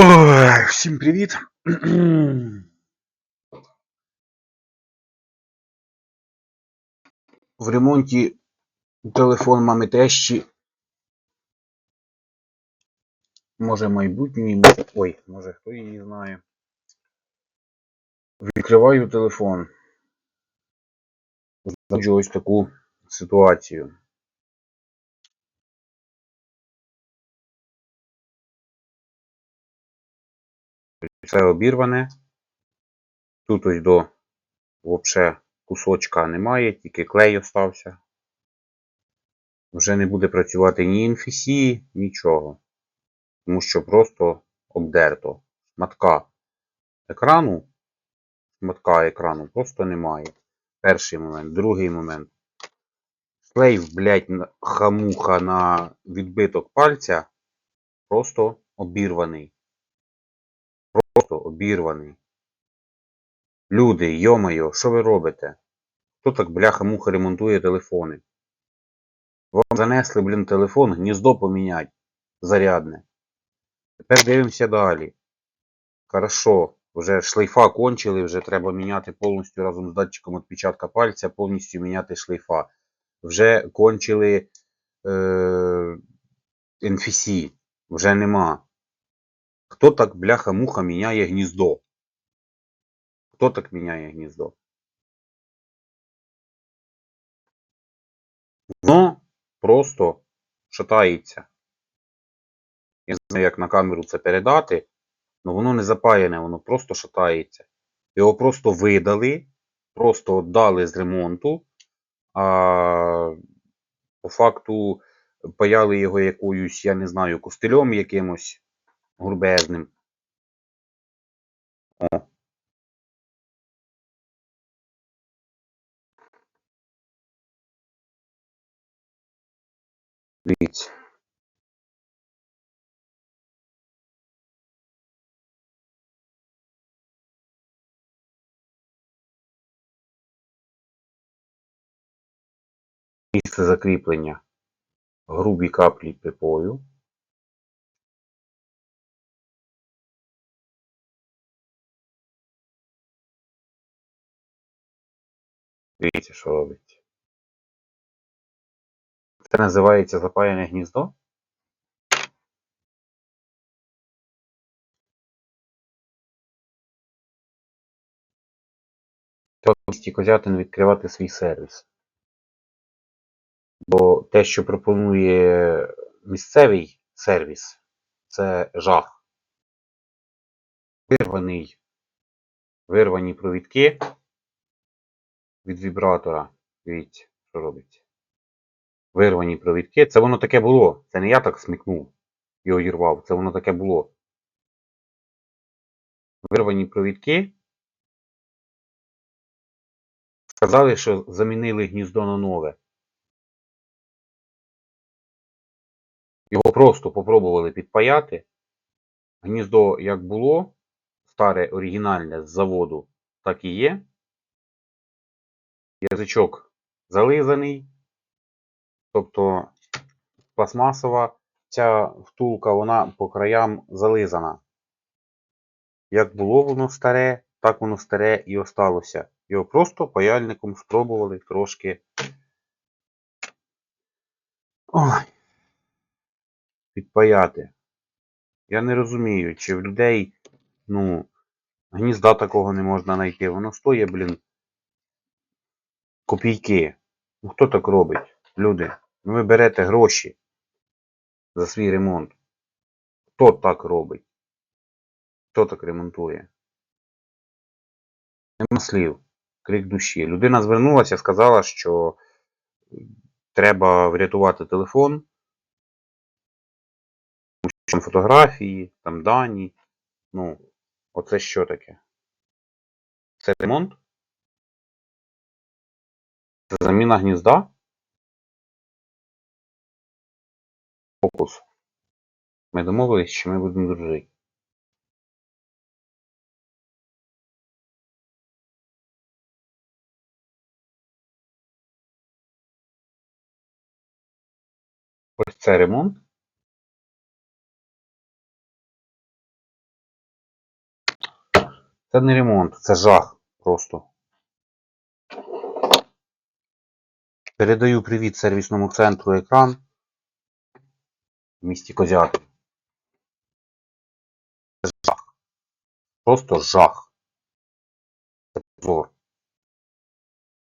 Ой, всім привіт. В ремонті телефон мами тещі. Може майбутньої, може... Ой, може хто її знає. Відкриваю телефон. Знаходжу ось таку ситуацію. Все обірване. Тут ось до вообще кусочка немає, тільки клей остався. Вже не буде працювати ні NFC, нічого. Тому що просто обдерто. Шматка екрану, шматка екрану просто немає. Перший момент. Другий момент. Клей, блядь, хамуха на відбиток пальця просто обірваний. Просто обірваний. Люди, йомайо, що ви робите? Хто так бляха-муха ремонтує телефони? Вам занесли, блін, телефон, гніздо помінять. Зарядне. Тепер дивимося далі. Хорошо, вже шлейфа кончили, вже треба міняти повністю разом з датчиком відпечатка пальця, повністю міняти шлейфа. Вже кончили е, NFC, вже нема. Хто так бляха-муха міняє гніздо? Хто так міняє гніздо? Воно просто шатається. Я не знаю, як на камеру це передати, але воно не запаяне, воно просто шатається. Його просто видали, просто віддали з ремонту, а по факту паяли його якоюсь, я не знаю, костильом якимось грубезним. О. Дивіться. Місце закріплення грубі каплі припою. Дивіться, що робить. Це називається запаяне гніздо. Місті Козятин відкривати свій сервіс. Бо те, що пропонує місцевий сервіс, це жах. Вирваний, вирвані провідки від вібратора. Дивіться, що робиться. Вирвані провідки. Це воно таке було. Це не я так смикнув і одірвав. Це воно таке було. Вирвані провідки. Сказали, що замінили гніздо на нове. Його просто попробували підпаяти. Гніздо як було, старе оригінальне з заводу, так і є. Язичок зализаний. Тобто пластмасова ця втулка, вона по краям зализана. Як було воно старе, так воно старе і осталося. Його просто паяльником спробували трошки. Ой. Підпаяти. Я не розумію, чи в людей, ну, гнізда такого не можна знайти. Воно стоїть, блін, копійки. Ну хто так робить? Люди, ну ви берете гроші за свій ремонт. Хто так робить? Хто так ремонтує? Нема слів. Крик душі. Людина звернулася, сказала, що треба врятувати телефон. Там фотографії, там дані. Ну, оце що таке? Це ремонт? Заміна гнізда? Фокус. Ми домовились, що ми будемо дружити. Ось це ремонт. Це не ремонт, це жах просто. Передаю привіт сервісному центру екран в місті Козяки. Жах. Просто жах. Це позор.